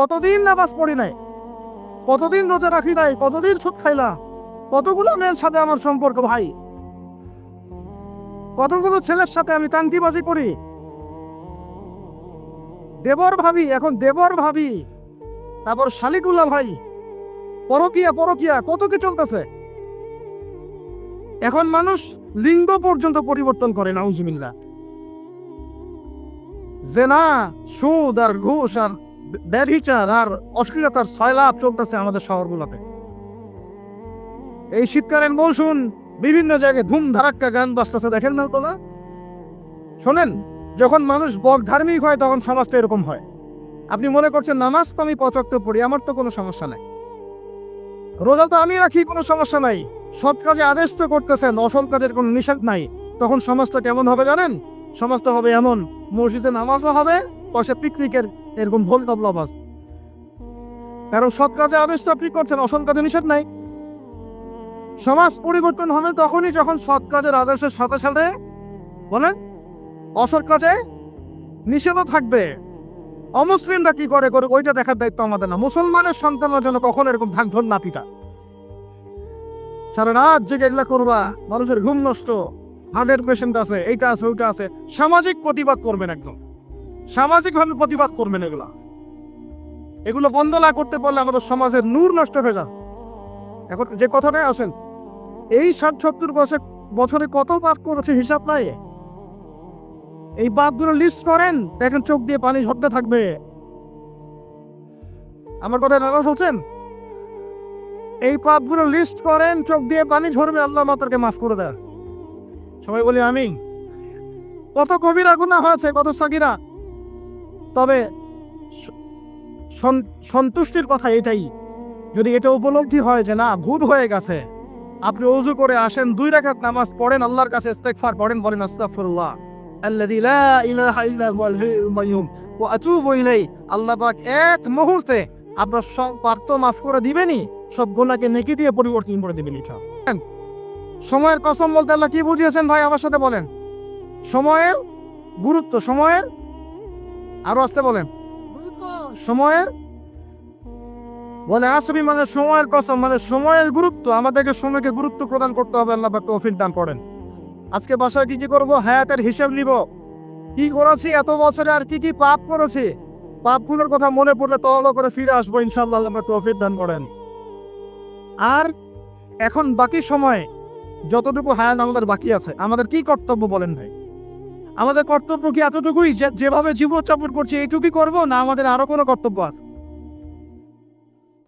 কতদিন নামাজ পড়ি নাই? কতদিন রোজা রাখি নাই? কতদিন সুদ খাইলা? কতগুলো মেয়ের সাথে আমার সম্পর্ক ভাই? কতগুলো ছেলের সাথে আমি টাঙ্কিবাজি করি? দেবর ভাবি, এখন দেবর ভাবি। তারপর শালিকুল্লা ভাই। পরকিয়া পরকিয়া, কত কি চলতেছে? এখন মানুষ লিঙ্গ পর্যন্ত পরিবর্তন করে যে না সুদ আর ঘুষ আর ব্যভিচার আর অশ্লীলতার সয়লাভ চলতেছে আমাদের শহরগুলোতে। এই শীতকালীন মৌসুম বিভিন্ন জায়গায় ধুম ধারাক্কা গান বাজতেছে, দেখেন না তোলা শোনেন, যখন মানুষ বক ধার্মিক হয়, তখন সমাজটা এরকম হয়। আপনি মনে করছেন, নামাজ তো আমি পচক্ত পড়ি, আমার তো কোনো সমস্যা নাই। রোজা তো আমি রাখি, কোনো সমস্যা নাই। সৎ কাজে আদেশ তো করতেছেন, অসৎ কাজের কোনো নিষেধ নাই। তখন সমাজটা কেমন হবে জানেন? সমাজটা হবে এমন, মসজিদে নামাজও হবে, পয়সা পিকনিকের এরকম ভোল তবলা বাজ কারণ সৎ কাজে আদেশ তো আপনি করছেন, অসৎ কাজে নিষেধ নাই। সমাজ পরিবর্তন হবে তখনই যখন সৎ কাজের আদেশের সাথে সাথে, বলেন, অসৎ কাজে নিষেধও থাকবে। অমুসলিমরা কি করে করে ওইটা দেখার দায়িত্ব আমাদের না। মুসলমানের সন্তানরা যেন কখনো এরকম ভাঙধন না পিতা সারা রাত জেগে এগুলা করবা, মানুষের ঘুম নষ্ট, হার্টের পেশেন্ট আছে, এইটা আছে, ওইটা আছে। সামাজিক প্রতিবাদ করবেন একদম। সামাজিকভাবে প্রতিবাদ করবেন এগুলা। এগুলো বন্ধ না করতে পারলে আমাদের সমাজের নূর নষ্ট হয়ে যাবে। এখন যে কথাটাই আসেন, এই ষাট সত্তর বছর, বছরে কত পাপ করেছে হিসাব নাই। এই পাপগুলো লিস্ট করেন, দেখেন চোখ দিয়ে পানি ঝরতে থাকবে। আমার কথা নারাজ হচ্ছেন এই পাপগুলো লিস্ট করেন, চোখ দিয়ে পানি ঝরবে, আল্লাহ মাতারকে মাফ করে দেয় সবাই বলি আমি কত কবিরা গুণা হয়েছে কত সাকিরা। তবে সন্তুষ্টির কথা এটাই। যদি এটা উপলব্ধি হয় যে না ভুল হয়ে গেছে, আপনি অজু করে আসেন, দুই রাকাত নামাজ পড়েন, আল্লাহর কাছে ইস্তেগফার পড়েন বলেন পাক এক মুহূর্তে আপনার পাপ মাফ করে সব নেকি দিয়ে পরিবর্তন করে দিবেন সময়ের কসম বলতে আল্লাহ বুঝিয়েছেন ভাই, আমার সাথে বলেন। সময়ের গুরুত্ব, সময়ের আরও আসতে বলেন। সময়ের? বলে, আসবি মানে সময়ের কসম মানে সময়ের গুরুত্ব। আমাদেরকে সময়কে গুরুত্ব প্রদান করতে হবে, আল্লাহ পাক তৌফিক দান করেন। আজকে বাসায় কি কি করব? হায়াতের হিসাব নিব। কি করেছি? এত বছরে আর কি কি পাপ করেছি? পাপগুলোর কথা মনে পড়লে তহল করে ফিরে আসব ইনশাল্লাহ আল্লাহ তৌফিক দান করেন। আর এখন বাকি সময়, যতটুকু হায়াত আমাদের বাকি আছে, আমাদের কি কর্তব্য বলেন ভাই? আমাদের কর্তব্য কি এতটুকুই? যেভাবে জীবনযাপন করছি এইটুকুই করব না আমাদের আরও কোনো কর্তব্য আছে?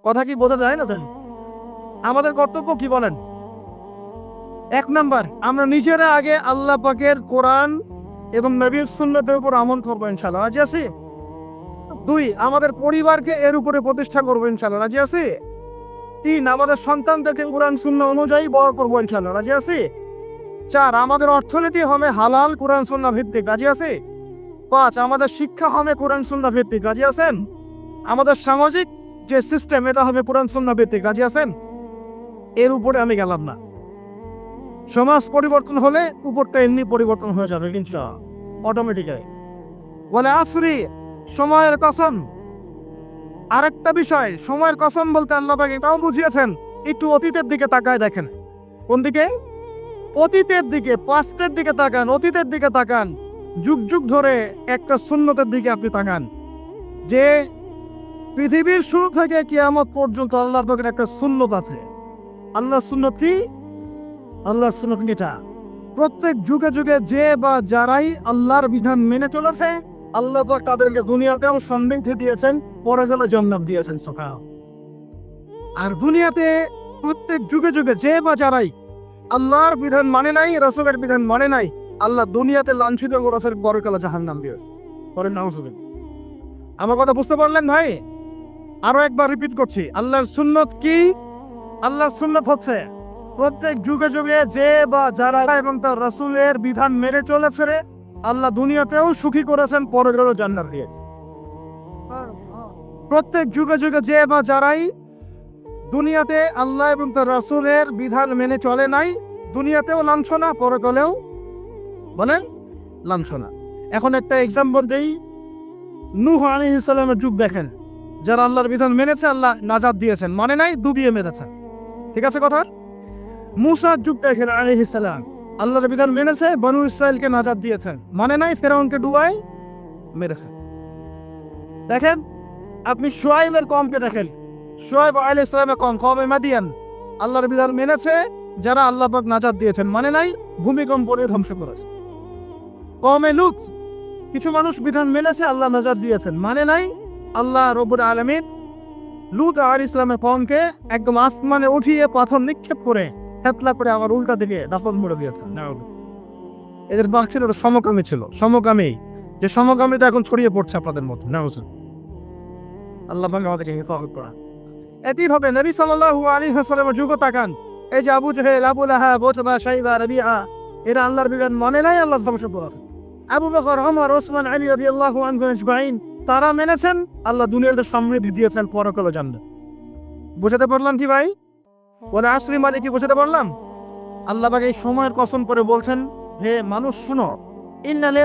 কথা কি বোঝা যায় না তাই? আমাদের কর্তব্য কি বলেন? এক নাম্বার, আমরা নিজেরা আগে আল্লাহ পাকের কোরআন এবং নবীর সুন্নতের উপর আমল করব ইনশাল্লাহ রাজি আছি? দুই, আমাদের পরিবারকে এর উপরে প্রতিষ্ঠা করব ইনশাল্লাহ রাজি আছি? তিন, আমাদের সন্তানদেরকে কোরআন শূন্য অনুযায়ী বড় করব ইনশাল্লাহ রাজি আছি? চার, আমাদের অর্থনীতি হবে হালাল কোরআন শূন্য ভিত্তিক, রাজি আছে? পাঁচ, আমাদের শিক্ষা হবে কোরআন শূন্য ভিত্তিক, রাজি আছেন? আমাদের সামাজিক যে সিস্টেম এটা হবে কোরআন শূন্য ভিত্তিক, রাজি আছেন? এর উপরে আমি গেলাম না। সমাজ পরিবর্তন হলে উপরটা এমনি পরিবর্তন হয়ে যাবে, ইনশা অটোমেটিক্যালি বলে, আসরি, সময়ের কসম। আরেকটা বিষয়, সময়ের কসম বলতে আল্লাহ এটাও বুঝিয়েছেন, একটু অতীতের দিকে তাকায় দেখেন। কোন দিকে? অতীতের দিকে পাস্টের দিকে তাকান, অতীতের দিকে তাকান। যুগ যুগ ধরে একটা শূন্যতের দিকে আপনি তাকান। যে পৃথিবীর শুরু থেকে কিয়ামত পর্যন্ত আল্লাহ পাকের একটা শূন্যত আছে। আল্লাহ শূন্যত কি? আল্লাহ সুন্নত এটা। প্রত্যেক যুগে যুগে যে বা যারাই আল্লাহর বিধান মেনে চলেছে, আল্লাহ পাক তাদেরকে দুনিয়াতেও সমৃদ্ধি দিয়েছেন, পরে গেলে জন্নাত দিয়েছেন সকাল আর দুনিয়াতে প্রত্যেক যুগে যুগে যে বা যারাই আল্লাহর বিধান মানে নাই, রসুলের বিধান মানে নাই। আল্লাহ দুনিয়াতে লাঞ্ছিত করেছেন পরকালে জাহান নাম দিয়েছে। পরে নাম আমার কথা বুঝতে পারলেন ভাই? আরও একবার রিপিট করছি, আল্লাহর সুন্নত কি? আল্লাহর সুন্নত হচ্ছে, প্রত্যেক যুগে যুগে যে বা যারা এবং তার রসুলের বিধান মেনে চলেছে আল্লাহ দুনিয়াতেও সুখী করেছেন পরকালে জান্নাত দিয়েছে। প্রত্যেক যুগে যুগে যে বা যারাই দুনিয়াতে আল্লাহ এবং তার রসুলের বিধান মেনে চলে নাই, দুনিয়াতেও লাঞ্ছনা, পরকালেও বলেন লাঞ্ছনা। এখন একটা এক্সাম্পল দেই। নূহ আলী ইসলামের যুগ দেখেন, যারা আল্লাহর বিধান মেনেছে, আল্লাহ নাজাদ দিয়েছেন মানে নাই, ডুবিয়ে মেরেছেন। ঠিক আছে কথা মুসার যুগ দেখেন আলহিসাল্লাম আল্লাহর বিধান মেনেছে, বনু ইসরায়েলকে নাজাদ দিয়েছেন মানে নাই, ফেরাউনকে ডুবাই মেরেছে। দেখেন, আপনি সোয়াইবের কমকে দেখেন সোয়াইব আল ইসলামের কম কমে মাদিয়ান। আল্লাহর বিধান মেনেছে যারা আল্লাহ পাক নাজাদ দিয়েছেন। মানে নাই ভূমিকম্প নিয়ে ধ্বংস করেছে। কমে লুত কিছু মানুষ বিধান মেনেছে আল্লাহ নাজাদ দিয়েছেন। মানে নাই আল্লাহ রবুর আলমিন লুত আর ইসলামের কমকে একদম আসমানে উঠিয়ে পাথর নিক্ষেপ করে হেতলা করে আবার উল্টা দিকে দাফন করে দিয়েছেন। এদের বাঘ ছিল ওটা সমকামী ছিল। সমকামী। যে সমকামীটা এখন ছড়িয়ে পড়ছে আপনাদের মধ্যে। নাউজুল আল্লাহ ভাঙা আমাদেরকে হেফাজত করা এটি হবে নবী সাল্লাল্লাহু আলাইহি ওয়াসাল্লামের যুগ তাকান এই যে আবু জাহেল, আবু লাহাব ওতবা শাইবা রাবিআ এরা আল্লাহর বিধান মানে নাই আল্লাহ ধ্বংস করেছে আবু বকর, ওমর, ওসমান, আলী রাদিয়াল্লাহু আনহু আজমাইন, তারা মেনেছেন, আল্লাহ দুনিয়াতে সমৃদ্ধি দিয়েছেন পরকালে জানবে বুঝাতে পারলাম কি ভাই? ওরা আসরি মানে কি বুঝাতে পারলাম? আল্লাহ পাক এই সময়ের কসম করে বলছেন, হে মানুষ শুনো, ইন্নাল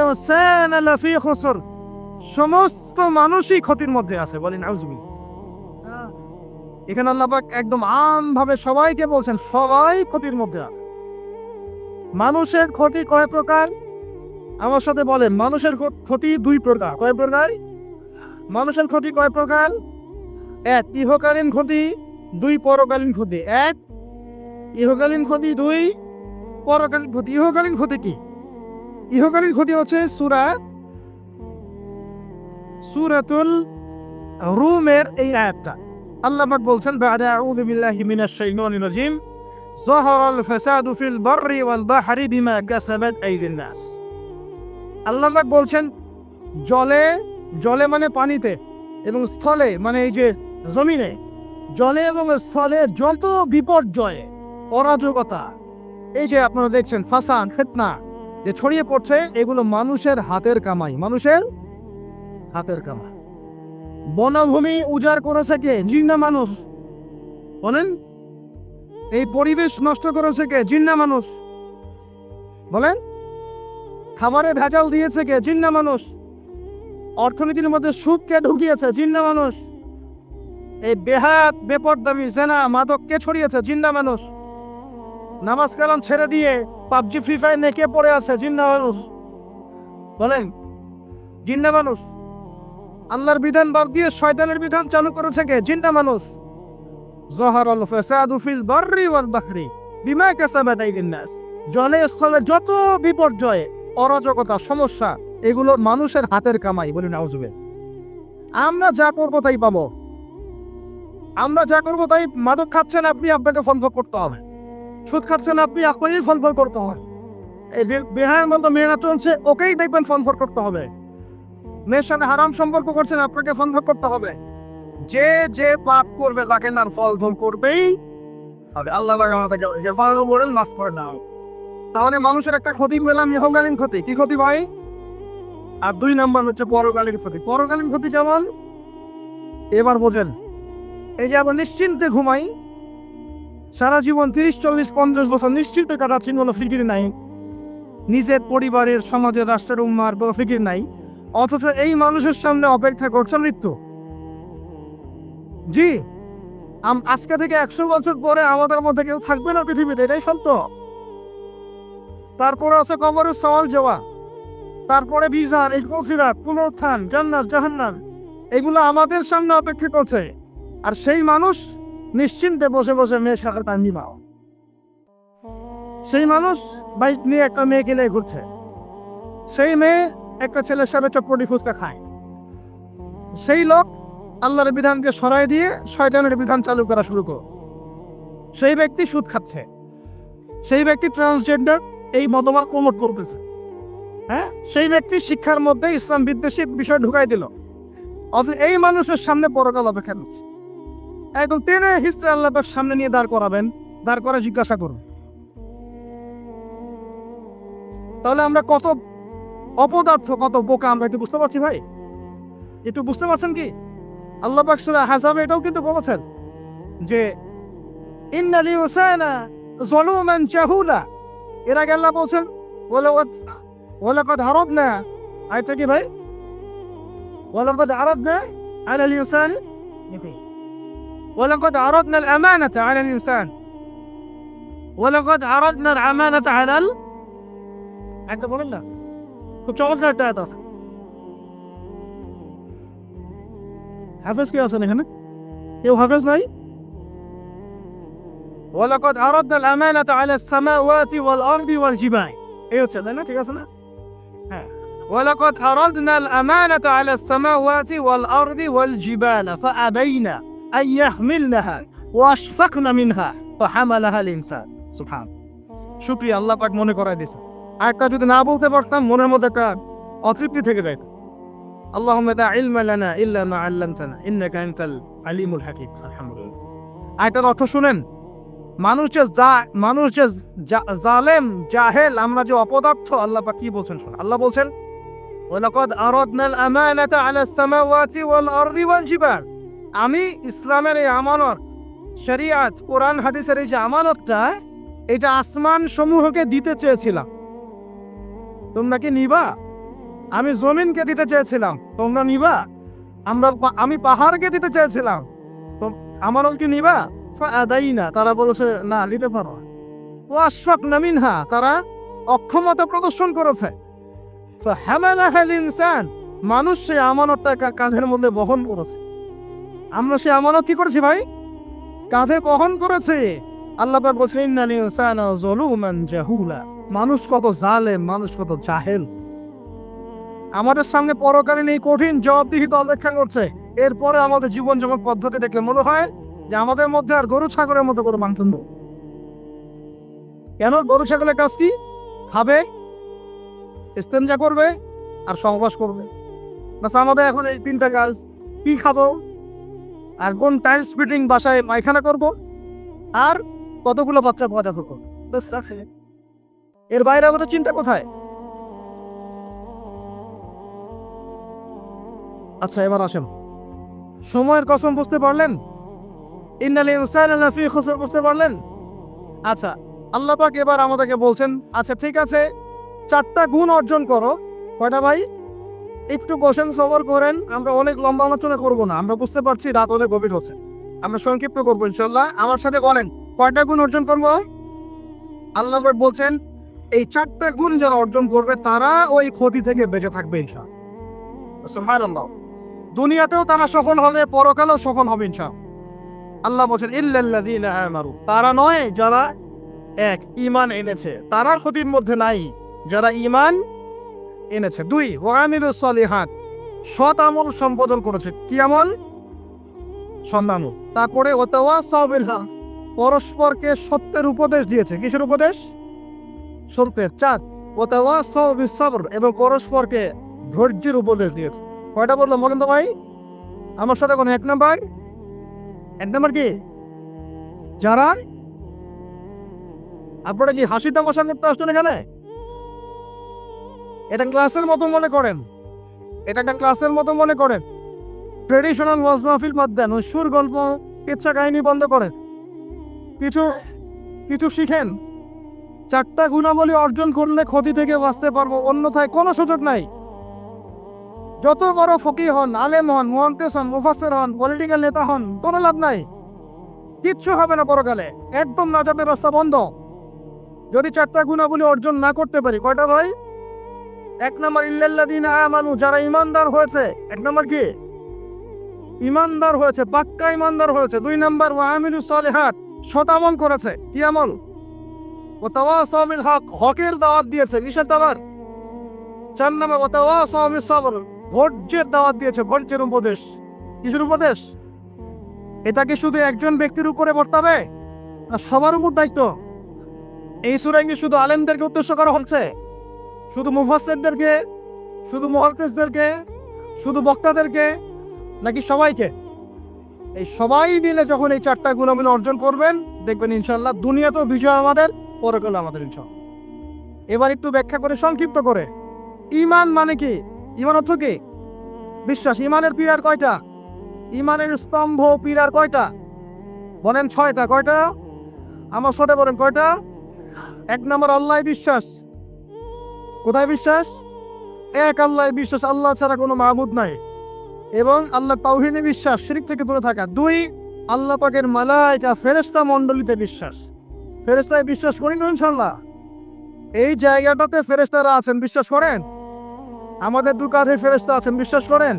সমস্ত মানুষই ক্ষতির মধ্যে আছে, বলেন আউজুবিল্লাহ এখানে আল্লাহ পাক একদম আমভাবে সবাইকে বলছেন, সবাই ক্ষতির মধ্যে আছে। মানুষের ক্ষতি কয় প্রকার? আমার সাথে বলেন, মানুষের ক্ষতি দুই প্রকার। কয় প্রকার? মানুষের ক্ষতি কয় প্রকার? এক, ইহকালীন ক্ষতি, দুই, পরকালীন ক্ষতি। এক, ইহকালীন ক্ষতি, দুই, পরকালীন ক্ষতি। ইহকালীন ক্ষতি কি? ইহকালীন ক্ষতি হচ্ছে সুরা, সুরাতুল রুমের এই আয়াতটা। আল্লাহ পাক বলছেন, বাদা আউযু বিল্লাহি মিনাশ শাইতানির রাজিম। যাহারাল ফাসাদু ফিল বাররি ওয়াল বাহরি বিমা কাসাবাত আইদিন নাস। আল্লাহ পাক বলছেন, জলে জলে মানে পানিতে এবং স্থলে মানে এই যে জমিনে। জলে এবং স্থলে যত বিপর্যয়, অরাজকতা, এই যে আপনারা দেখছেন ফাসান ফেতনা যে ছড়িয়ে পড়ছে, এগুলো মানুষের হাতের কামাই, মানুষের হাতের কামাই। বনভূমি উজাড় করেছে কে জিন্না মানুষ। বলেন? এই পরিবেশ নষ্ট করেছে কে জিন্না মানুষ। বলেন? খাবারে ভেজাল দিয়েছে কে জিন্না মানুষ। অর্থনীতির মধ্যে সুদ কে ঢুকিয়েছে জিন্না মানুষ। এই বেহাত বেপরদামি, জেনা মাদক কে ছড়িয়েছে জিন্না মানুষ। নামাজ কালাম ছেড়ে দিয়ে পাবজি, ফ্রি ফায়ার নেকে পড়ে আছে জিন্না মানুষ। বলেন? জিন্না মানুষ। আল্লাহর বিধান বাদ দিয়ে শয়তানের বিধান চালু করেছে কে? জিন্না মানুষ। জহর আল ফাসাদু ফিল বাররি ওয়াল বাহরি বিমা কাসাবাত আইদিন নাস। জলে স্থলে যত বিপর্যয়, অরাজকতা, সমস্যা, এগুলো মানুষের হাতের কামাই বলি নাউজুবে আমরা যা করব তাই পাবো। আমরা যা করব তাই মাদক খাচ্ছেন আপনি, আপনাকে ফল করতে হবে। সুদ খাচ্ছেন আপনি, আপনাকেই ফল ভোগ করতে হবে। এই বেহায়ের মতো মেয়েরা চলছে, ওকেই দেখবেন ফল করতে হবে। মেয়ের সাথে হারাম সম্পর্ক করছেন, আপনাকে ভোগ করতে হবে। যে যে পাপ করবে, তাকে তার ফল ভোগ করবেই হবে। আল্লাহ করেন, মাফ করে নাও তাহলে মানুষের একটা ক্ষতি পেলাম, ইহকালীন ক্ষতি। কি ক্ষতি ভাই? আর দুই নাম্বার হচ্ছে পরকালীন ক্ষতি। পরকালীন ক্ষতি যেমন এবার বোঝেন। এই যে আমরা নিশ্চিন্তে ঘুমাই, সারা জীবন তিরিশ, চল্লিশ, পঞ্চাশ বছর নিশ্চিন্তে কাটাচ্ছি, কোনো ফিকির নাই। নিজের পরিবারের, সমাজের, রাষ্ট্রের, উম্মার কোনো ফিকির নাই। অথচ এই মানুষের সামনে অপেক্ষা করছে মৃত্যু। জি আজকে থেকে একশো বছর পরে আমাদের মধ্যে কেউ থাকবে না পৃথিবীতে, এটাই সত্য। তারপরে আছে কবরের সওয়াল যাওয়া তারপরে বিজান এই কসিরাত পুনরুত্থান, জান্নাত, জাহান্নাম, এগুলো আমাদের সামনে অপেক্ষা করছে। আর সেই মানুষ নিশ্চিন্তে বসে বসে মেয়ের সাথে টাঙ্গি পাও সেই মানুষ বাইক নিয়ে একটা মেয়েকে নিয়ে ঘুরছে। সেই মেয়ে একটা ছেলের সাথে চটপটি ফুচকা খায়। সেই লোক আল্লাহর বিধানকে সরাই দিয়ে শয়তানের বিধান চালু করা শুরু করো। সেই ব্যক্তি সুদ খাচ্ছে। সেই ব্যক্তি ট্রান্সজেন্ডার এই মতবাদ প্রমোট করতেছে হ্যাঁ? সেই ব্যক্তি শিক্ষার মধ্যে ইসলাম বিদ্বেষী বিষয় ঢুকাই দিল। অথচ এই মানুষের সামনে পরকাল অপেক্ষা করছে। একদম টেনে হিস্ট্রি আল্লাহ সামনে নিয়ে দাঁড় করাবেন, দাঁড় করে জিজ্ঞাসা করুন। তাহলে আমরা কত অপদার্থ কত বোকা আমরা একটু বুঝতে পারছি ভাই একটু বুঝতে পারছেন কি আল্লাহ পাক সূরা হাসাবে এটাও কিন্তু বলেছেন যে ইন্নালি হুসাইনা জলুমান জাহুলা এর আগে আল্লাহ বলছেন ওলাকদ ওলাকদ আরবনা আইটা কি ভাই ওলাকদ আরবনা আলা লিসান ولقد عرضنا الأمانة على الإنسان ولقد عرضنا الأمانة على ال একটা বলেন না খুব চমৎকার একটা আয়াত আছে হাফেজ কে আছেন এখানে কেউ হাফেজ নাই ولقد عرضنا الأمانة على السماوات والأرض والجبال এই হচ্ছে তাই না ঠিক আছে না হ্যাঁ ولقد عرضنا الأمانة على السماوات والأرض والجبال فأبين أن يحملنها وأشفقن منها فحملها الإنسان سبحان শুক্রিয়া আল্লাহ পাক মনে করাই আর একটা যদি না বলতে পারতাম, মনের মধ্যে একটা অতৃপ্তি থেকে যায় আল্লাহ ইলমালানা ইল্লা মা আল্লামতানা ইন্না কান্তাল আলিমুল হাকিম, আলহামদুলিল্লাহ। আয়টার অর্থ শুনেন, মানুষ যে যা, মানুষ যে জালেম, জাহেল, আমরা যে অপদার্থ, আল্লাহ বা কি বলছেন শোন আল্লাহ বলছেন, ওয়ালাকাদ আরাদনাল আমানাতা আলাস সামাওয়াতি ওয়াল আরদি ওয়াল জিবাল। আমি ইসলামের এই আমানত, শরিয়াত, কোরআন, হাদিসের এই যে আমানতটা, এটা আসমান সমূহকে দিতে চেয়েছিলাম। তোমরা কি নিবা? আমি জমিনকে দিতে চেয়েছিলাম। তোমরা নিবা? আমরা আমি পাহাড়কে দিতে চেয়েছিলাম। তো আমারও কি নিবা? আদাই না তারা বলেছে, না, নিতে পারো ও আশফাক নামিনহা তারা অক্ষমতা প্রদর্শন করেছে। ইনসান মানুষ সে আমানতটা কাঁধের মধ্যে বহন করেছে। আমরা সে আমানত কি করেছি ভাই? কাঁধে বহন করেছে। আল্লাহ বলছেন, ইন্নাল ইনসান জাহুলা। মানুষ কত জালেম, মানুষ কত জাহেল। আমাদের সামনে পরকালীন এই কঠিন জবাবদিহিত অপেক্ষা করছে। এরপরে আমাদের জীবন যেমন পদ্ধতি দেখলে মনে হয় যে আমাদের মধ্যে আর গরু ছাগলের মতো কোনো মানদণ্ড কেন? গরু ছাগলের কাজ কি? খাবে, ইস্তেঞ্জা করবে আর সহবাস করবে। বাস আমাদের এখন এই তিনটা কাজ। কি খাব? আর কোন টাইলস ফিটিং বাসায় পায়খানা করব? আর কতগুলো বাচ্চা পয়দা করব? বাস রাখছে। এর বাইরে আমাদের চিন্তা কোথায়? আচ্ছা এবার আসেন। সময়ের কসম বুঝতে পারলেন? ইন্নাল ইনসান লাফি খুসর বুঝতে পারলেন? আচ্ছা আল্লাহ পাক এবার আমাদেরকে বলছেন আচ্ছা ঠিক আছে, চারটা গুণ অর্জন করো। কয়টা ভাই? একটু বসেন, সবর করেন, আমরা অনেক লম্বা আলোচনা করব না, আমরা বুঝতে পারছি রাত অনেক গভীর হচ্ছে। আমরা সংক্ষিপ্ত করব ইনশাল্লাহ আমার সাথে বলেন, কয়টা গুণ অর্জন করব? আল্লাহ বলছেন এই চারটা গুণ যারা অর্জন করবে তারা ওই ক্ষতি থেকে বেঁচে থাকবে সুবহানাল্লাহ। দুনিয়াতেও তারা সফল হবে পরকালেও সফল হবে ইনশাল্লাহ আল্লাহ বলছেন ইল্লাল্লাযীনা আমানু। তারা নয় যারা এক ঈমান এনেছে। তারা ক্ষতির মধ্যে নাই যারা ঈমান এনেছে। দুই ওয়ামিলু সলিহাত। সৎ আমল সম্পাদন করেছে। কি আমল? সন্ধানু তারপরে ওতাওয়া সাবিল পরস্পরকে সত্যের উপদেশ দিয়েছে। কিসের উপদেশ? সত্যের চার ও সবর এবং পরস্পরকে ধৈর্যের উপদেশ দিয়েছে। কয়টা বললাম তো ভাই? আমার সাথে কোনো এক নাম্বার? এক নাম্বার কি? যারা? আপনারা কি হাসি তামাশা করতে আসছেন এখানে? এটা ক্লাসের মতো মনে করেন। এটা একটা ক্লাসের মতো মনে করেন। ট্রেডিশনাল ওয়াজ মাহফিল বাদ সুর গল্প ইচ্ছা কাহিনী বন্ধ করেন। কিছু কিছু শিখেন। চারটা গুণাবলী অর্জন করলে ক্ষতি থেকে বাঁচতে পারব, অন্যথায় কোনো সুযোগ নাই। যত বড় ফকি হন, আলেম হন মোহান্তেস হন মুফাসের হন পলিটিক্যাল নেতা হন, কোনো লাভ নাই। কিচ্ছু হবে না পরকালে, একদম নাজাতের রাস্তা বন্ধ। যদি চারটা গুণাবলী অর্জন না করতে পারি, কয়টা ভাই? এক নম্বর ইল্লাল্লাদিন আমানু, যারা ইমানদার হয়েছে। এক নম্বর কি? ইমানদার হয়েছে, পাক্কা ইমানদার হয়েছে। দুই নম্বর ওয়ামিলু সলিহাত শতামল করেছে। কি আমল? ও তাওয়াসামিল হক, হকের দাওয়াত দিয়েছে, কিসের দাওয়াত? চার নম্বর ও তাওয়াসামিল সবর, ধৈর্যের দাওয়াত দিয়েছে, ধৈর্যের উপদেশ। কিসের উপদেশ? এটা কি শুধু একজন ব্যক্তির উপরে বর্তাবে না, সবার উপর দায়িত্ব? এই সুরাঙ্গি শুধু আলেমদেরকে উদ্দেশ্য করা হচ্ছে? শুধু মুফাসেরদেরকে শুধু মহাদেশদেরকে শুধু বক্তাদেরকে? নাকি সবাইকে? এই সবাই মিলে যখন এই চারটা গুণাবলী অর্জন করবেন, দেখবেন ইনশাল্লাহ দুনিয়াতেও বিজয় আমাদের। পরকালে আমাদের ইনশাল্লাহ এবার একটু ব্যাখ্যা করে, সংক্ষিপ্ত করে। ইমান মানে কি? ইমান অর্থ কি? বিশ্বাস। ইমানের পিলার কয়টা? ইমানের স্তম্ভ পিলার কয়টা? বলেন ছয়টা। কয়টা? আমার সাথে বলেন কয়টা? এক নম্বর আল্লাহ বিশ্বাস। কোথায় বিশ্বাস? এক আল্লাহ বিশ্বাস। আল্লাহ ছাড়া কোনো মাহবুদ নাই। এবং আল্লাহ তাওহিনে বিশ্বাস, শিরিক থেকে দূরে থাকা। দুই, আল্লাহ পাকের মালাইকা ফেরেস্তা মণ্ডলীতে বিশ্বাস। ফেরেস্তায় বিশ্বাস করি ইনশাল্লাহ এই জায়গাটাতে ফেরেস্তারা আছেন, বিশ্বাস করেন? আমাদের দু কাঁধে ফেরেস্তা আছেন, বিশ্বাস করেন?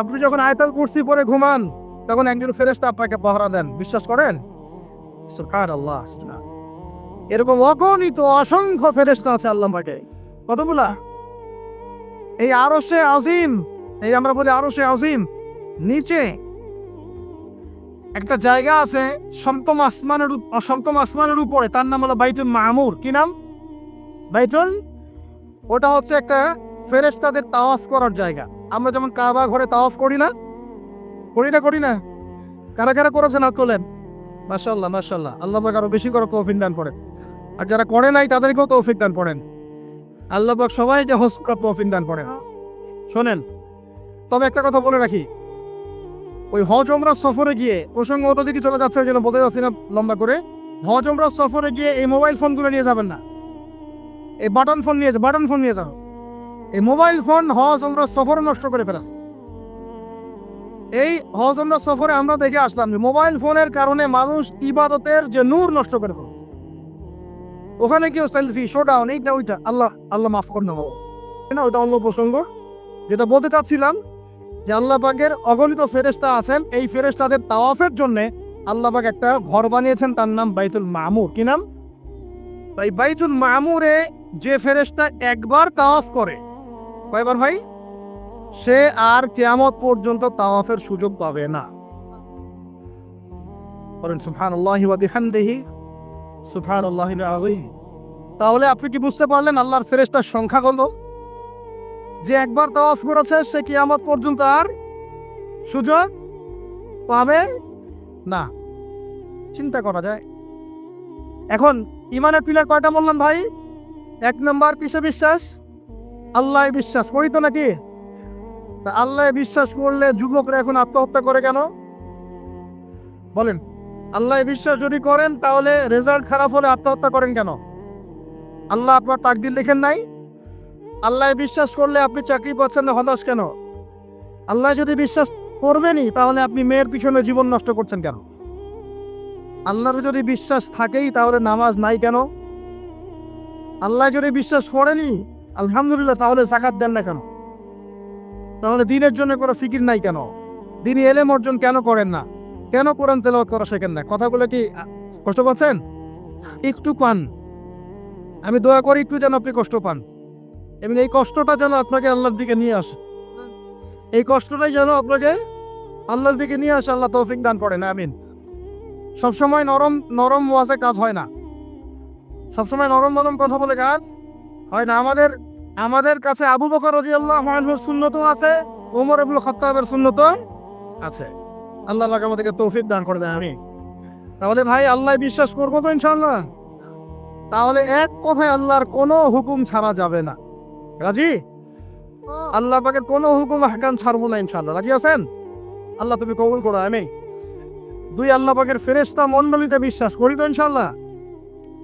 আপনি যখন আয়তাল কুর্সি পরে ঘুমান, তখন একজন ফেরেস্তা আপনাকে পাহারা দেন, বিশ্বাস করেন? আল্লাহ এরকম অগণিত, অসংখ্য ফেরেস্তা আছে আল্লাহ পাকে কতগুলা? এই আরশে আজিম, এই আমরা বলি আরশে আজিম, নিচে একটা জায়গা আছে সপ্তম আসমানের সপ্তম আসমানের উপরে, তার নাম হলো বাইতুল মামুর। কি নাম? বাইতুল? ওটা হচ্ছে একটা ফেরেশতাদের তাওয়াফ করার জায়গা। আমরা যেমন কাবা ঘরে তাওয়াফ করি না করি না করি না। কারা কারা করেছেন হাত তোলেন মাশাল্লাহ মাশাল্লাহ আল্লাহ পাক আরও বেশি করে তৌফিক দান করেন। আর যারা করে নাই, তাদেরকেও তৌফিক দান করেন। আল্লাহ সবাইকে হজ করার তৌফিক দান করেন। শোনেন, তবে একটা কথা বলে রাখি। ওই হজ ওমরা সফরে গিয়ে প্রসঙ্গ অত দিকে চলে যাচ্ছে জন্য বলতে যাচ্ছি না লম্বা করে। হজ ওমরা সফরে গিয়ে এই মোবাইল ফোনগুলো নিয়ে যাবেন না। এই বাটন ফোন নিয়ে বাটন ফোন নিয়ে যাও। এই মোবাইল ফোন হজ ওমরা সফরে নষ্ট করে ফেলেছে। এই হজ ওমরা সফরে আমরা দেখে আসলাম যে মোবাইল ফোনের কারণে মানুষ ইবাদতের যে নূর নষ্ট করে ফেলেছে। ওখানে কেউ সেলফি শোডাউন এইটা, ওইটা। আল্লাহ আল্লাহ মাফ করে না, ওইটা অন্য প্রসঙ্গ। যেটা বলতে চাচ্ছিলাম যে আল্লাহ পাকের অগণিত ফেরেস্তা আছেন। এই ফেরেস্তাদের তাওয়াফের জন্য আল্লাহ পাক একটা ঘর বানিয়েছেন, তার নাম বাইতুল মামুর। কি নাম? তাই বাইতুল মামুরে যে ফেরেস্তা একবার তাওয়াফ করে, কয়বার ভাই? সে আর কেয়ামত পর্যন্ত তাওয়াফের সুযোগ পাবে না। বলেন আযীম। তাহলে আপনি কি বুঝতে পারলেন আল্লাহর ফেরেস্তার সংখ্যা কত? যে একবার তাওয়াফ করেছে, সে কি কিয়ামত পর্যন্ত আর সুযোগ পাবে না। চিন্তা করা যায়। এখন ইমানের পিলার কয়টা বললাম ভাই? এক নম্বর কিসে বিশ্বাস? আল্লাহ বিশ্বাস। করি তো নাকি? তা আল্লাহ বিশ্বাস করলে যুবকরা এখন আত্মহত্যা করে কেন? বলেন, আল্লাহ বিশ্বাস যদি করেন, তাহলে রেজাল্ট খারাপ হলে আত্মহত্যা করেন কেন? আল্লাহ আপনার তাকদির লিখেন নাই? আল্লাহ বিশ্বাস করলে আপনি চাকরি পাচ্ছেন না, হতাশ কেন? আল্লাহ যদি বিশ্বাস করবেনই, তাহলে আপনি মেয়ের পিছনে জীবন নষ্ট করছেন কেন? আল্লাহর যদি বিশ্বাস থাকেই, তাহলে নামাজ নাই কেন? আল্লাহ যদি বিশ্বাস করেনি, আলহামদুলিল্লাহ, তাহলে জাকাত দেন না কেন? তাহলে দিনের জন্য কোনো ফিকির নাই কেন? দিনই এলেম অর্জন কেন করেন না? কেন কোরআন তেলাওয়াত করা শেখেন না? কথাগুলো কি কষ্ট পাচ্ছেন? একটু পান। আমি দয়া করি, একটু যেন আপনি কষ্ট পান। এবং এই কষ্টটা যেন আপনাকে আল্লাহর দিকে নিয়ে আসে। এই কষ্টটাই যেন আপনাকে আল্লাহর দিকে নিয়ে আসে, আল্লাহ তৌফিক দান করেন, আমিন। সবসময় নরম নরম ওয়াজে কাজ হয় না। সবসময় নরম নরম কথা বলে কাজ হয় না। আমাদের আমাদের কাছে আবু বকর রাজি আল্লাহ শূন্যতও আছে, ওমর আবুল খত্তাবের শূন্যত আছে। আল্লাহ আমাদেরকে তৌফিক দান করে দেয় আমি তাহলে ভাই, আল্লাহ বিশ্বাস করব তো ইনশাল্লাহ তাহলে এক কথায় আল্লাহর কোনো হুকুম ছাড়া যাবে না। রাজি? আল্লাহ পাকের কোনো হুকুম হাকাম ছাড়বো না ইনশাল্লাহ রাজি আছেন? আল্লাহ তুমি কবুল করো আমি দুই আল্লাহ পাকের ফেরেস্তা মণ্ডলীতে বিশ্বাস করি তো ইনশাল্লাহ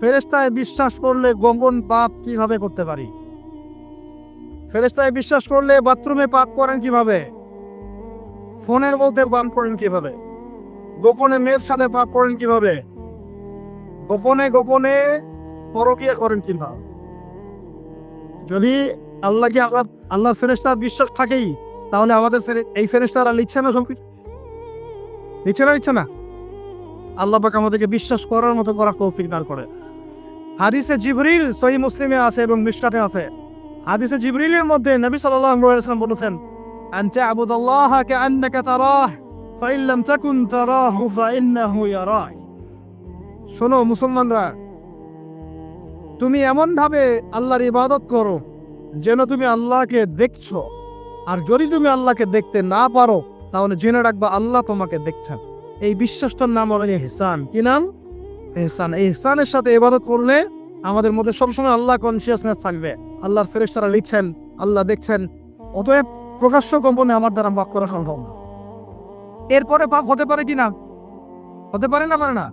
ফেরেস্তায় বিশ্বাস করলে গোপন পাপ কীভাবে করতে পারি? ফেরেস্তায় বিশ্বাস করলে বাথরুমে পাপ করেন কীভাবে? ফোনের মধ্যে পাপ করেন কীভাবে? গোপনে মেয়ের সাথে পাপ করেন কীভাবে? গোপনে গোপনে পরকিয়া করেন কীভাবে? যদি আল্লাহকে আমরা আল্লাহ ফেরেস্তার বিশ্বাস থাকেই? তাহলে আমাদের এই ফেরেস্তারা লিখছে না সবকিছু? লিখছে না লিখছে না? আল্লাহ পাক আমাদেরকে বিশ্বাস করার মতো করার তৌফিক দান করে। হাদিসে জিবরিল সহি মুসলিমে আছে এবং মিশকাতে আছে। হাদিসে জিবরিলের মধ্যে নবী ওয়াসাল্লাম বলেছেন আনতা আবুদাল্লাহ কাআন্নাকা তারাহ, ফাইন লাম তাকুন তারাহু ফাইন্নাহু ইয়ারাক শোনো মুসলমানরা, তুমি এমন ভাবে আল্লাহর ইবাদত করো যেন তুমি আল্লাহকে দেখছ। আর যদি তুমি আল্লাহকে দেখতে না পারো, তাহলে জেনে রাখবা আল্লাহ তোমাকে দেখছেন। এই বিশ্বাসটার নাম হলো এহসান। কি নাম? এহসান। এহসানের সাথে এবাদত করলে আমাদের মধ্যে সবসময় আল্লাহ কনসিয়াসনেস থাকবে। আল্লাহর ফেরেশতারা লিখছেন, আল্লাহ দেখছেন। অতএব প্রকাশ্য কম্পনে আমার দ্বারা পাপ করা সম্ভব না। এরপরে পাপ হতে পারে কি না? হতে পারে না পারে না।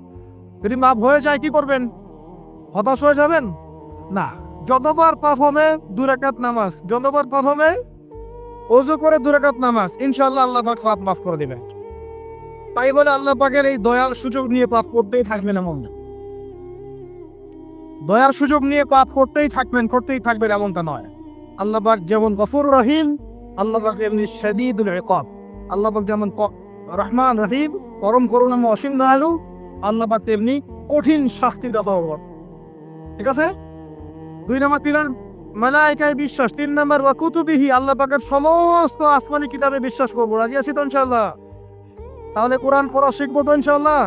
যদি পাপ হয়ে যায় কি করবেন? হতাশ হয়ে যাবেন? না। যতবার পাপ হবে দু নামাজ, যতবার হবে ওযু করে দুরাকাত নামাজ ইনশাল্লাহ আল্লাহ পাক পাপ মাফ করে দিবেন। তাই বলে আল্লাহ পাকের এই দয়ার সুযোগ নিয়ে পাপ করতেই থাকবেন এমন না। দয়ার সুযোগ নিয়ে পাপ করতেই থাকবেন করতেই থাকবেন এমনটা নয়। আল্লাহ পাক যেমন গফুর রহিম, আল্লাহ পাক এমনি শাদীদুল ইকাব। আল্লাহ পাক যেমন রহমান রহিম, পরম করুণাময় অসীম দয়ালু, আল্লাহ পাক তেমনি কঠিন শাস্তি দাতা হবেন ঠিক আছে? দুই নম্বর পিলার মালাইকায় বিশ্বাস। তিন নম্বর, ওয়া কুতুবিহি, আল্লাহ পাকের সমস্ত আসমানি কিতাবে বিশ্বাস করব। রাজি আছি তো ইনশাআল্লাহ? তাহলে কোরআন পড়া শিখব তো ইনশাআল্লাহ?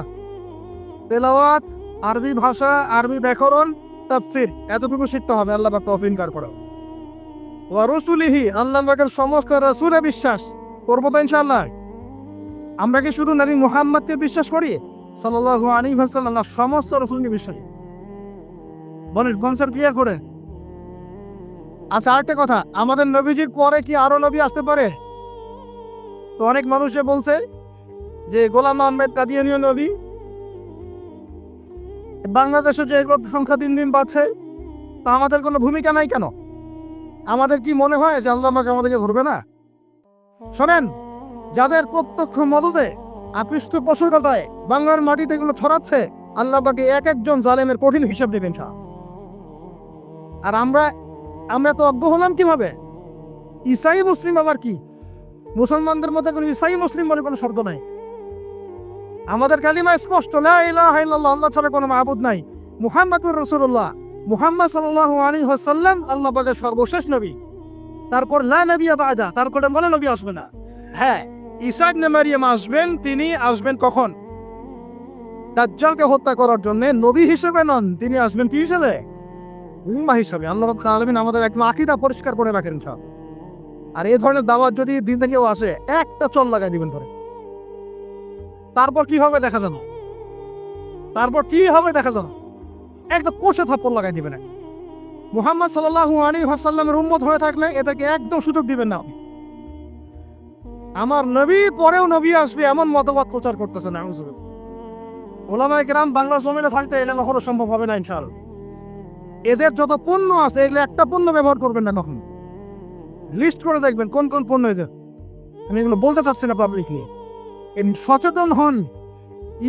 তেলাওয়াত, আরবি ভাষা, আরবি ব্যাকরণ, তাফসির, এতটুকু শিখতে হবে। আল্লাহ পাক তৌফিক কার করো ওয়া রসুলিহি, আল্লাহ পাকের সমস্ত রাসূলে বিশ্বাস। করব তো ইনশাআল্লাহ? আমরা কি শুধু নবী মুহাম্মদকে বিশ্বাস করি? সাল্লাল্লাহু আলাইহি ওয়াসাল্লাম, না, সমস্ত রসুলকে বিশ্বাস বলেন কনসার্ট ক্লিয়ার করে? আচ্ছা আরেকটা কথা, আমাদের নবীজির পরে কি আরও নবী আসতে পারে? তো অনেক মানুষে বলছে যে, গোলাম আহমেদ কাদিয়ানীয় নবী। বাংলাদেশে যে এগুলোর সংখ্যা দিন দিন বাড়ছে, তা আমাদের কোনো ভূমিকা নাই কেন? আমাদের কি মনে হয় যে আল্লাহ আমাকে আমাদেরকে ধরবে না? শোনেন, যাদের প্রত্যক্ষ মদতে আপৃষ্ট পশুরতায় বাংলার মাটিতে এগুলো ছড়াচ্ছে, আল্লাহ পাকে এক একজন জালেমের কঠিন হিসাব দেবেন সা আর আমরা আমরা তো অজ্ঞ হলাম কীভাবে? ইসাই মুসলিম আবার কি? মুসলমানদের মধ্যে কোনো ইসাই মুসলিম বলে কোনো শব্দ নাই। আমাদের কালিমা স্পষ্ট আল্লাহ ছাড়া কোনো মাহবুদ নাই। মুহাম্মাদুর রাসূলুল্লাহ। মুহাম্মদ সাল্লাল্লাহু আলাইহি ওয়াসাল্লাম, আল্লাহ সর্বশেষ নবী। তারপর, লা নবী বাদা তারপরে বলে নবী আসবে না। হ্যাঁ ঈসা ইবনে মারিয়াম আসবেন, তিনি আসবেন কখন? দাজ্জালকে হত্যা করার জন্য নবী হিসেবে নন, তিনি আসবেন কি হিসেবে? উম্মা হিসাবে, আল্লাহ আলামিন আমাদের একদম আকীদা পরিষ্কার করে রাখেন সব। আর এই ধরনের দাওয়াত যদি দিন থেকেও আসে, একটা চল লাগাই দিবেন ধরে। তারপর কি হবে দেখা যাবে তারপর কি হবে দেখা যাবে একটা কোষে থাপ্পড় লাগাই দিবেন মুহাম্মদ সাল্লাল্লাহু আলাইহি ওয়াসাল্লামের উম্মত হয়ে থাকলে এটাকে একদম সুযোগ দিবেন না। আমার নবী পরেও নবী আসবে এমন মতবাদ প্রচার করতেছে না ওলামায়ে কেরাম বাংলা জমিনে থাকতে এটা কখনো সম্ভব হবে না, ইনশাআল্লাহ। এদের যত পণ্য আছে, এগুলো একটা পণ্য ব্যবহার করবেন না তখন। লিস্ট করে দেখবেন কোন কোন পণ্য এদের। আমি এগুলো বলতে চাচ্ছি না পাবলিকলি সচেতন হন।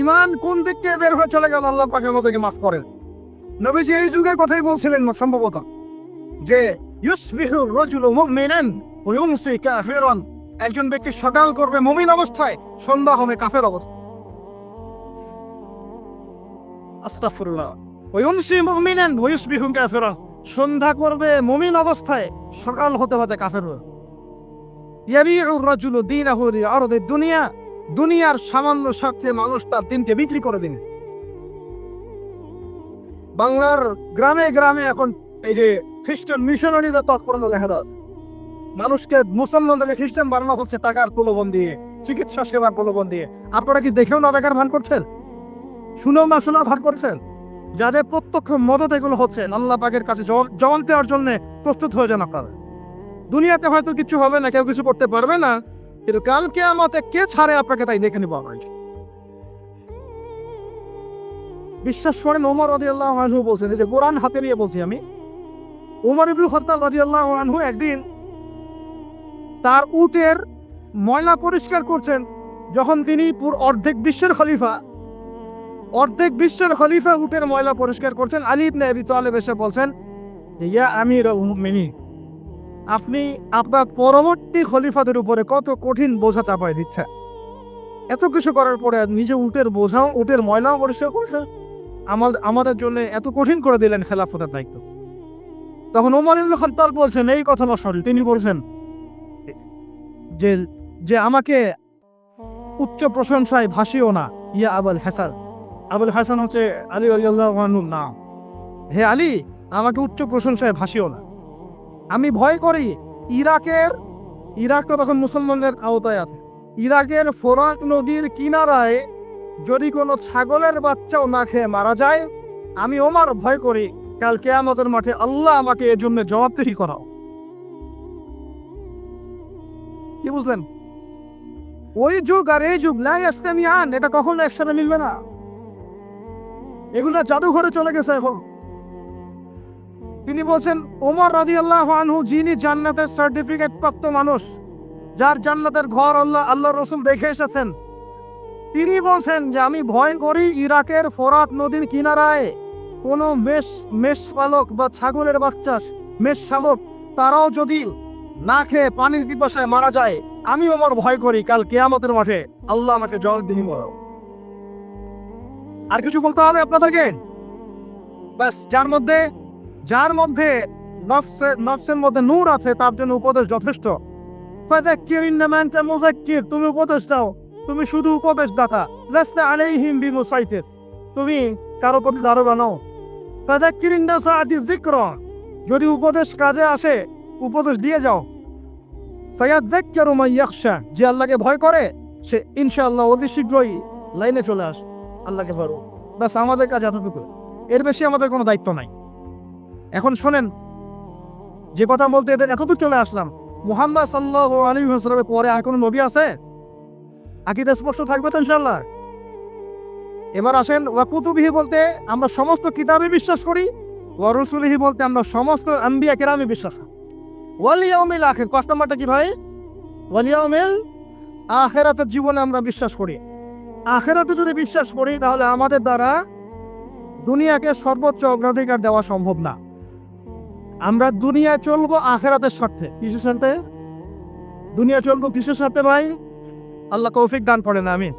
ইমান কোন দিক থেকে বের হয়ে চলে গেল, আল্লাহ পাকে আমাদেরকে মাফ করেন। নবীজি এই যুগের কথাই বলছিলেন সম্ভবত যে, ইউসবিহু রাজুলু মুমিনান ওয়া ইউমসি কাফিরান। একজন ব্যক্তি সকাল করবে মুমিন অবস্থায়, সন্ধ্যা হবে কাফের অবস্থা। আস্তাগফিরুল্লাহ। ওয়া ইউমসি মুমিনান ওয়া ইউসবিহু কাফিরান সন্ধ্যা করবে মুমিন অবস্থায়, সকাল হতে হতে কাফের হবে ইয়াবিউ রাজুলু দীনাহু দুনিয়া, দুনিয়ার সামান্য স্বার্থে মানুষ তার দিনকে বিক্রি করে দিন। বাংলার গ্রামে গ্রামে এখন এই যে খ্রিস্টান মিশনারিদের তৎপরতা দেখা যাচ্ছে। মানুষকে মুসলমানদেরকে খ্রিস্টান বানানো হচ্ছে টাকার প্রলোভন দিয়ে, চিকিৎসা সেবার প্রলোভন দিয়ে। আপনারা কি দেখেও না দেখার ভান করছেন? শুনেও না শোনার ভান করছেন? যাদের প্রত্যক্ষ মদত এগুলো হচ্ছে, আল্লাহ পাকের কাছে জবাব দেওয়ার জন্য প্রস্তুত হয়ে যান আপনারা। দুনিয়াতে হয়তো কিছু হবে না, কেউ কিছু করতে পারবে না, কিন্তু কালকে আমাতে কে ছাড়ে আপনাকে তাই দেখে নিবো বিশ্বাস করেন, ওমর রদি আল্লাহ আনহু বলছেন যে কোরআন হাতে নিয়ে বলছি আমি, ওমর ইবুল খত্তাব রদি আল্লাহ আনহু একদিন তার উটের ময়লা পরিষ্কার করছেন, যখন তিনি পুর অর্ধেক বিশ্বের খলিফা অর্ধেক বিশ্বের খলিফা উটের ময়লা পরিষ্কার করছেন আলী ইবনে আবি তালেব এসে বলছেন, ইয়া আমির মিনি আপনি আপনার পরবর্তী খলিফাদের উপরে কত কঠিন বোঝা চাপাই দিচ্ছে এত কিছু করার পরে নিজে উটের বোঝাও উটের ময়লাও পরিষ্কার করছে আমাদের আমাদের জন্য এত কঠিন করে দিলেন খেলাফতের দায়িত্ব। তখন ওমর ইবনে খাত্তাব বলছেন, এই কথা সরি তিনি বলছেন, যে যে আমাকে উচ্চ প্রশংসায় ভাসিও না, ইয়া আবুল হাসান। আবুল হাসান হচ্ছে আলী আনহুর নাম। হে আলী, আমাকে উচ্চ প্রশংসায় ভাসিও না। আমি ভয় করি ইরাকের ইরাক তো তখন মুসলমানদের আওতায় আছে। ইরাকের ফোরাক নদীর কিনারায় যদি কোনো ছাগলের বাচ্চাও না খেয়ে মারা যায়, আমি ওমার ভয় করি, কাল কেয়ামতের মাঠে আল্লাহ আমাকে এর জন্য জবাবদিহি করাও। কি বুঝলেন? ওই যুগ আর এই যুগ লাই আন এটা কখনো একসাথে মিলবে না। এগুলা জাদুঘরে চলে গেছে এখন। তিনি বলছেন, ওমর রাদি আল্লাহ আনহু, যিনি জান্নাতের সার্টিফিকেট প্রাপ্ত মানুষ, যার জান্নাতের ঘর আল্লাহ আল্লাহ রসুল দেখে এসেছেন, তিনি বলছেন যে আমি ভয় করি ইরাকের ফোরাত নদীর কিনারায় কোনো মেষ মেষ পালক বা ছাগলের বাচ্চা, মেষ শালক তারাও যদি না খেয়ে পানির পিপাসায় মারা যায়, আমি আমার ভয় করি, কাল কেয়ামতের মাঠে আল্লাহ আমাকে জল দিহি আর কিছু বলতে হবে আপনাদেরকে? ব্যাস, যার মধ্যে যার মধ্যে নফসে, নফসের মধ্যে নূর আছে, তার জন্য উপদেশ যথেষ্ট। তুমি উপদেশ দাও। তুমি শুধু উপদেশ দাতা লাস্তা আলাইহিম বিমুসাইতির। তুমি কারও প্রতি দারোগা নও। ফাযাক্কির ইন নাফাআতি যিকরা। যদি উপদেশ কাজে আসে, উপদেশ দিয়ে যাও। সায়াযাক্কারু মান ইয়াখশা। যে আল্লাহকে ভয় করে, সে ইনশাআল্লাহ অতি শীঘ্রই লাইনে চলে আস আল্লাহকে ভয় ব্যাস, আমাদের কাজ এতটুকু। এর বেশি আমাদের কোনো দায়িত্ব নাই। এখন শোনেন, যে কথা বলতে এদের এতটুকু চলে আসলাম, মুহাম্মদ সাল্লাহ আলী হাসলামের পরে আর কোনো নবী আছে? আকিদা স্পষ্ট থাকবে তো ইনশাল্লাহ এবার আসেন, ওয়া কুতুবিহি বলতে আমরা সমস্ত কিতাবে বিশ্বাস করি, ওয়া রসুলিহি বলতে আমরা সমস্ত আম্বিয়া কেরামে বিশ্বাস করি। ওয়ালিয়াউমিল আখের নম্বরটা কি ভাই? ওয়ালিয়াউমিল আখেরাতের জীবনে আমরা বিশ্বাস করি। আখেরাতে যদি বিশ্বাস করি, তাহলে আমাদের দ্বারা দুনিয়াকে সর্বোচ্চ অগ্রাধিকার দেওয়া সম্ভব না। আমরা দুনিয়া চলবো আখেরাতের স্বার্থে। কিসের স্বার্থে? দুনিয়া চলবো কিসের স্বার্থে ভাই? আল্লাহ কৌফিক দান করেন আমি